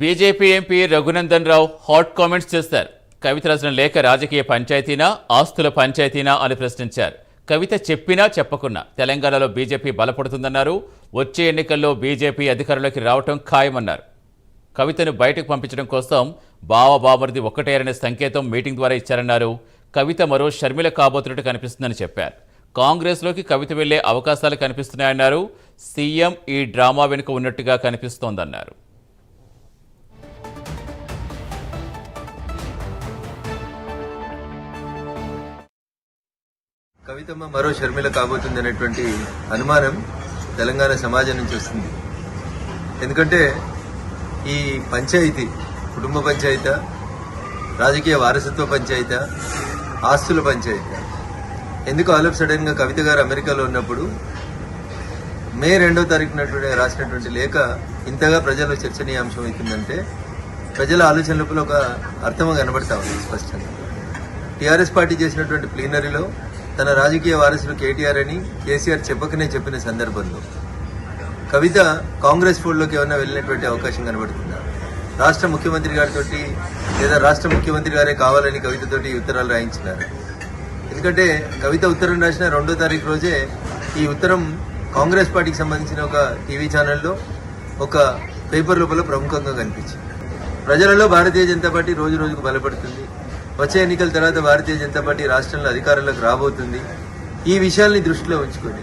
BJP MP Raghunandan Rao hot comments చేశారు కవిత రాసిన లేఖ రాజకీయ పంచాయతీనా ఆస్తుల పంచాయతీనా అని ప్రశ్నించారు. కవిత చెప్పినా చెప్పకున్నా తెలంగాణలో బీజేపీ బలపడుతుందన్నారు. వచ్చే ఎన్నికల్లో బీజేపీ అధికారంలోకి రావటం ఖాయమన్నారు. కవితను బయటకు పంపించడం కోసం బావ బామర్ది ఒక్కటేరనే సంకేతం మీటింగ్ ద్వారా ఇచ్చారన్నారు. కవిత మరో షర్మిల కాబోతున్నట్టు కనిపిస్తుందని చెప్పారు. కాంగ్రెస్లోకి కవిత వెళ్ళే అవకాశాలు కనిపిస్తున్నాయన్నారు. సీఎం ఈ డ్రామా వెనుక ఉన్నట్టుగా కనిపిస్తోందన్నారు. కవితమ్మ మరో షర్మిల కాబోతుంది అనేటువంటి అనుమానం తెలంగాణ సమాజం నుంచి వస్తుంది. ఎందుకంటే ఈ పంచాయతీ కుటుంబ పంచాయత రాజకీయ వారసత్వ పంచాయత ఆస్తుల పంచాయత. ఎందుకు ఆల్ ఆఫ్ సడన్గా కవిత గారు అమెరికాలో ఉన్నప్పుడు మే రెండో తారీఖునటువంటి రాసినటువంటి లేఖ ఇంతగా ప్రజల్లో చర్చనీయాంశం అవుతుందంటే ప్రజల ఆలోచన లోపల ఒక అర్థం కనబడతా ఉంది స్పష్టంగా. టీఆర్ఎస్ పార్టీ చేసినటువంటి ప్లీనరీలో తన రాజకీయ వారసులు కేటీఆర్ అని కేసీఆర్ చెప్పకనే చెప్పిన సందర్భంలో. కవిత కాంగ్రెస్ ఫోల్డ్లోకి ఏమైనా వెళ్ళినటువంటి అవకాశం కనబడుతుందా? రాష్ట్ర ముఖ్యమంత్రి గారితో లేదా రాష్ట్ర ముఖ్యమంత్రి గారే కావాలని కవితతోటి ఉత్తరాలు రాయించినారు. ఎందుకంటే కవిత ఉత్తరం రాసిన రెండో తారీఖు రోజే ఈ ఉత్తరం కాంగ్రెస్ పార్టీకి సంబంధించిన ఒక టీవీ ఛానల్లో ఒక పేపర్ లోపల ప్రముఖంగా కనిపించింది. ప్రజలలో భారతీయ జనతా పార్టీ రోజు రోజుకు బలపడుతుంది. వచ్చే ఎన్నికల తర్వాత భారతీయ జనతా పార్టీ రాష్ట్రంలో అధికారంలోకి రాబోతుంది. ఈ విషయాల్ని దృష్టిలో ఉంచుకొని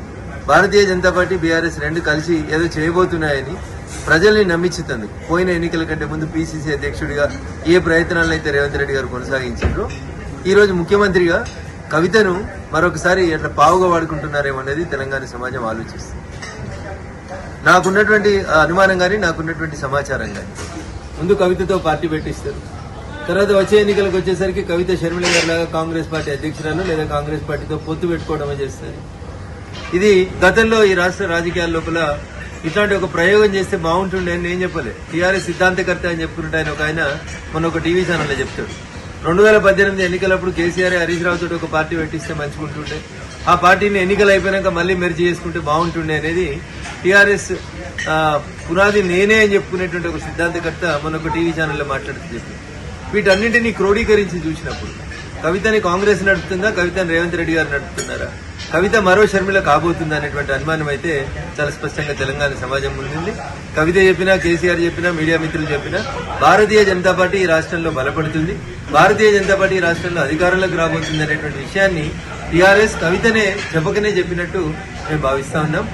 భారతీయ జనతా పార్టీ బీఆర్ఎస్ రెండు కలిసి ఏదో చేయబోతున్నాయని ప్రజల్ని నమ్మించుతుంది. పోయిన ఎన్నికల కంటే ముందు పీసీసీ అధ్యక్షుడిగా ఏ ప్రయత్నాలను అయితే రేవంత్ రెడ్డి గారు కొనసాగించారో ఈ రోజు ముఖ్యమంత్రిగా కవితను మరొకసారి ఎట్లా పావుగా వాడుకుంటున్నారేమో అనేది తెలంగాణ సమాజం ఆలోచిస్తుంది. నాకున్నటువంటి అనుమానం కానీ నాకున్నటువంటి సమాచారం కానీ ముందు కవితతో పార్టీ పెట్టిస్తారు. తర్వాత వచ్చే ఎన్నికలకు వచ్చేసరికి కవిత షర్మిల గారి లాగా కాంగ్రెస్ పార్టీ అధ్యక్షురాలు లేదా కాంగ్రెస్ పార్టీతో పొత్తు పెట్టుకోవడమే చేస్తారు ఇది గతంలో ఈ రాష్ట్ర రాజకీయాల లోపల ఇట్లాంటి ఒక ప్రయోగం చేస్తే బాగుంటుండే అని నేను చెప్పలే టీఆర్ఎస్ సిద్ధాంతకర్త అని చెప్పుకుంటే ఆయన ఒక ఆయన మొన్న ఒక టీవీ ఛానల్లో చెప్తాడు. రెండు వేల పద్దెనిమిది ఎన్నికలప్పుడు కేసీఆర్ హరీష్ రావు తోటి ఒక పార్టీ పెట్టిస్తే మంచిగుంటుండే. ఆ పార్టీని ఎన్నికలు అయిపోయాక మళ్ళీ మెరిచి చేసుకుంటే బాగుంటుండే అనేది టీఆర్ఎస్ పునాది నేనే అని చెప్పుకునేటువంటి ఒక సిద్ధాంతకర్త మొన్న ఒక టీవీ ఛానల్లో మాట్లాడుతూ చెప్పింది వీటన్నింటినీ క్రోడీకరించి చూసినప్పుడు కవితని కాంగ్రెస్ నడుపుతుందా కవితని రేవంత్ రెడ్డి గారు నడుపుతున్నారా? కవిత మరో షర్మిల కాబోతుందా అనేటువంటి అనుమానం అయితే చాలా స్పష్టంగా తెలంగాణ సమాజం ముందుంది. కవిత చెప్పినా కేసీఆర్ చెప్పినా మీడియా మిత్రులు చెప్పినా భారతీయ జనతా పార్టీ ఈ రాష్ట్రంలో బలపడుతుంది. భారతీయ జనతా పార్టీ రాష్ట్రంలో అధికారంలోకి రాబోతుంది అనేటువంటి విషయాన్ని టీఆర్ఎస్ కవితనే చెప్పకనే చెప్పినట్టు మేము భావిస్తా ఉన్నాం.